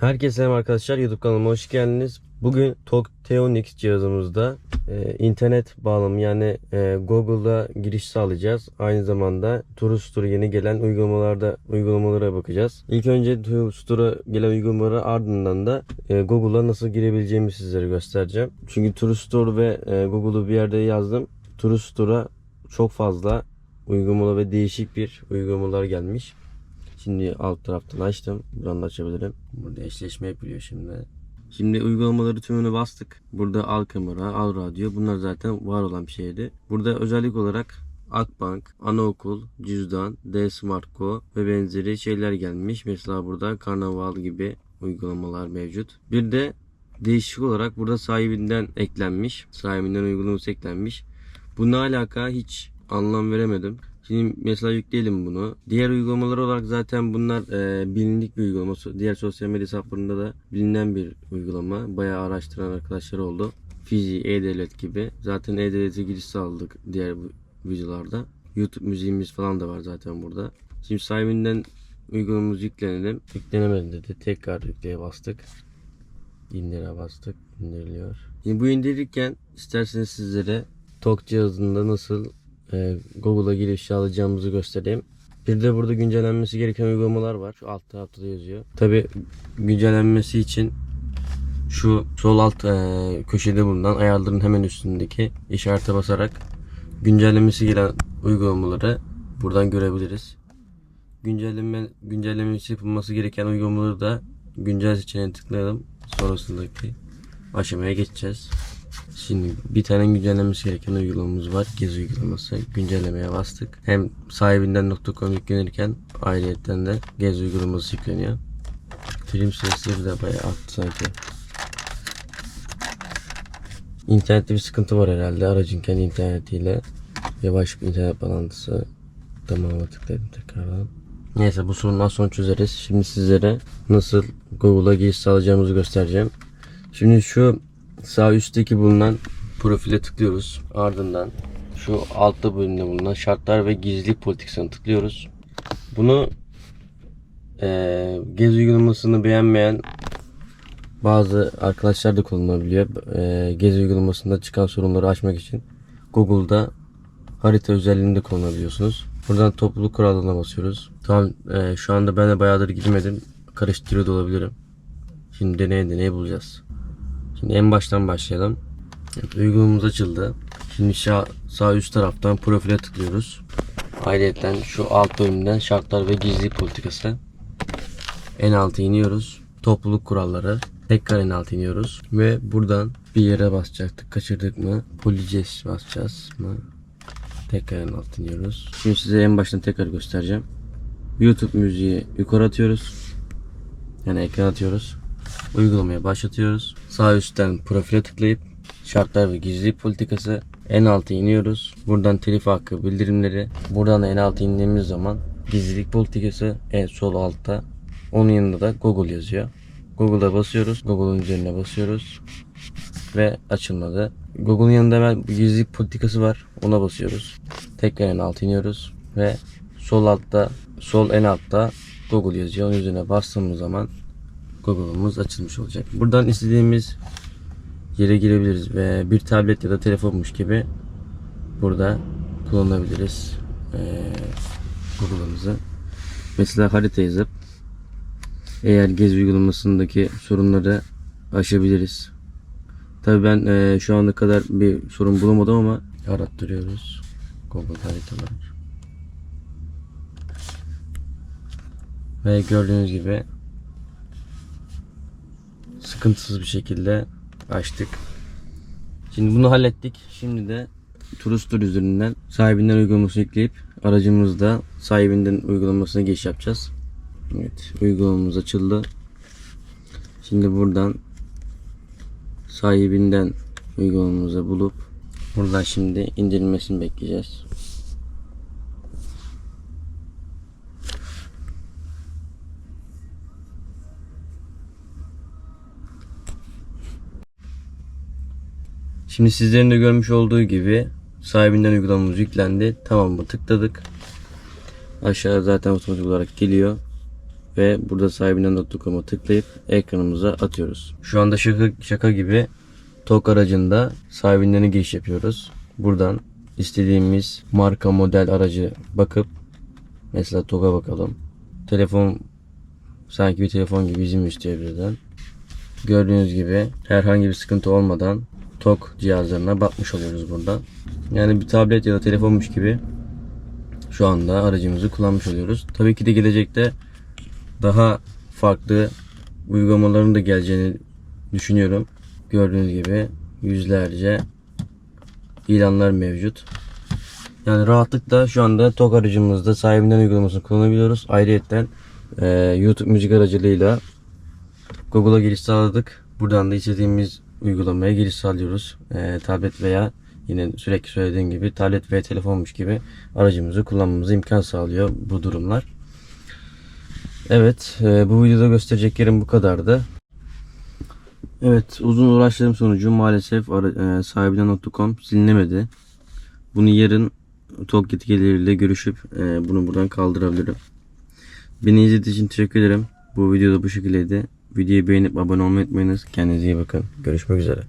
Herkese selam arkadaşlar YouTube kanalıma hoş geldiniz. Bugün Tok Teonix cihazımızda e, internet bağlamı yani e, Google'da giriş sağlayacağız. Aynı zamanda Tour yeni gelen uygulamalarda uygulamalara bakacağız. İlk önce Tour gelen uygulamalara ardından da e, Google'a nasıl girebileceğimi sizlere göstereceğim. Çünkü Tour ve e, Google'u bir yerde yazdım. Tour çok fazla uygulamalar ve değişik bir uygulamalar gelmiş. Şimdi alt taraftan açtım. Buradan da açabilirim. Burada eşleşme yapılıyor şimdi. Şimdi uygulamaları tümünü bastık. Burada al kamera, al radyo. Bunlar zaten var olan bir şeydi. Burada özellik olarak Akbank, Anaokul, Cüzdan, D-Smart Go ve benzeri şeyler gelmiş. Mesela burada Karnaval gibi uygulamalar mevcut. Bir de değişik olarak burada sahibinden eklenmiş. Sahibinden uygulaması eklenmiş. Bu ne alaka hiç anlam veremedim. Şimdi mesela yükleyelim bunu. Diğer uygulamalar olarak zaten bunlar e, bilindik bir uygulama. Diğer sosyal medya hesaplarında da bilinen bir uygulama. Bayağı araştıran arkadaşlar oldu. Fizi, E-Devlet gibi. Zaten E-Devlet'e giriş sağladık diğer videolarda. YouTube müziğimiz falan da var zaten burada. Şimdi sahibinden uygulamamızı yüklenelim. Yüklenemedi dedi. Tekrar yükleye bastık. İndire bastık. İndiriliyor. Şimdi bu indirirken isterseniz sizlere TOK cihazında nasıl e, Google'a giriş sağlayacağımızı göstereyim. Bir de burada güncellenmesi gereken uygulamalar var. Şu alt tarafta da yazıyor. Tabi güncellenmesi için şu sol alt e, köşede bulunan ayarların hemen üstündeki işarete basarak güncellemesi gelen uygulamaları buradan görebiliriz. Güncelleme güncellemesi yapılması gereken uygulamaları da güncel seçeneğine tıklayalım. Sonrasındaki aşamaya geçeceğiz. Şimdi bir tane güncellenmesi gereken uygulamamız var. Gezi uygulaması. Güncellemeye bastık. Hem sahibinden .com yüklenirken ayrıyetten de gezi uygulaması yükleniyor. Film sesleri de bayağı arttı sanki. İnternette bir sıkıntı var herhalde. Aracın kendi internetiyle yavaş bir internet bağlantısı. Tamam'a tıkladım tekrardan. Neyse bu sorunu az sonra çözeriz. Şimdi sizlere nasıl Google'a giriş sağlayacağımızı göstereceğim. Şimdi şu sağ üstteki bulunan profile tıklıyoruz. Ardından şu altta bölümde bulunan şartlar ve gizlilik politikasına tıklıyoruz. Bunu eee gezi uygulamasını beğenmeyen bazı arkadaşlar da kullanabiliyor. Eee gezi uygulamasında çıkan sorunları aşmak için Google'da harita özelliğinde kullanabiliyorsunuz. Buradan topluluk kurallarına basıyoruz. Tamam eee, şu anda ben de bayağıdır girmedim. Karıştırıyor da olabilirim. Şimdi deneye deneye bulacağız. Şimdi en baştan başlayalım. Uygulamamız açıldı. Şimdi sağ, sağ üst taraftan profile tıklıyoruz. Ayrıca şu alt bölümden şartlar ve gizlilik politikası. En alta iniyoruz. Topluluk kuralları. Tekrar en alta iniyoruz. Ve buradan bir yere basacaktık. Kaçırdık mı? Policies basacağız mı? Tekrar en alta iniyoruz. Şimdi size en baştan tekrar göstereceğim. YouTube müziği yukarı atıyoruz. Yani ekran atıyoruz. Uygulamaya başlatıyoruz. Sağ üstten profile tıklayıp şartlar ve gizlilik politikası en alta iniyoruz. Buradan telif hakkı bildirimleri. Buradan da en alta indiğimiz zaman gizlilik politikası en sol altta. Onun yanında da Google yazıyor. Google'a basıyoruz. Google'un üzerine basıyoruz. Ve açılmadı. Google'un yanında bir gizlilik politikası var. Ona basıyoruz. Tekrar en alta iniyoruz. Ve sol altta, sol en altta Google yazıyor. Onun üzerine bastığımız zaman Google'ımız açılmış olacak. Buradan istediğimiz yere girebiliriz ve bir tablet ya da telefonmuş gibi burada kullanabiliriz ee, Google'ımızı. Mesela harita yazıp eğer gezi uygulamasındaki sorunları aşabiliriz. Tabii ben ee, şu ana kadar bir sorun bulamadım ama arattırıyoruz. Google haritalar. Ve gördüğünüz gibi sıkıntısız bir şekilde açtık. Şimdi bunu hallettik. Şimdi de Turustur üzerinden sahibinden uygulamasını yükleyip aracımızda sahibinden uygulamasına geçiş yapacağız. Evet, uygulamamız açıldı. Şimdi buradan sahibinden uygulamamızı bulup buradan şimdi indirilmesini bekleyeceğiz. Şimdi sizlerin de görmüş olduğu gibi sahibinden uygulamamız yüklendi. Tamam mı tıkladık. Aşağı zaten otomatik olarak geliyor. ve burada sahibinden.com'a tıklayıp ekranımıza atıyoruz. Şu anda şaka, şaka gibi TOK aracında sahibinden giriş yapıyoruz. Buradan istediğimiz marka model aracı bakıp mesela TOG'a bakalım. Telefon sanki bir telefon gibi izin istiyor bizden. Gördüğünüz gibi herhangi bir sıkıntı olmadan TOK cihazlarına bakmış oluyoruz burada. Yani bir tablet ya da telefonmuş gibi şu anda aracımızı kullanmış oluyoruz. Tabii ki de gelecekte daha farklı uygulamaların da geleceğini düşünüyorum. Gördüğünüz gibi yüzlerce ilanlar mevcut. Yani rahatlıkla şu anda TOG aracımızda sahibinden uygulamasını kullanabiliyoruz. Ayrıca e, YouTube müzik aracılığıyla Google'a giriş sağladık. Buradan da istediğimiz uygulamaya giriş sağlıyoruz. E, tablet veya yine sürekli söylediğim gibi tablet veya telefonmuş gibi aracımızı kullanmamıza imkan sağlıyor bu durumlar. Evet, e, bu videoda göstereceklerim bu kadardı. Evet, uzun uğraşlarım sonucu maalesef ara- e, sahibinden.com silinemedi. Bunu yarın TOG yetkilileriyle görüşüp e, bunu buradan kaldırabilirim. Beni izlediğiniz için teşekkür ederim. Bu videoda bu şekildeydi. Videoyu beğenip abone olmayı unutmayınız. Kendinize iyi bakın. Görüşmek üzere.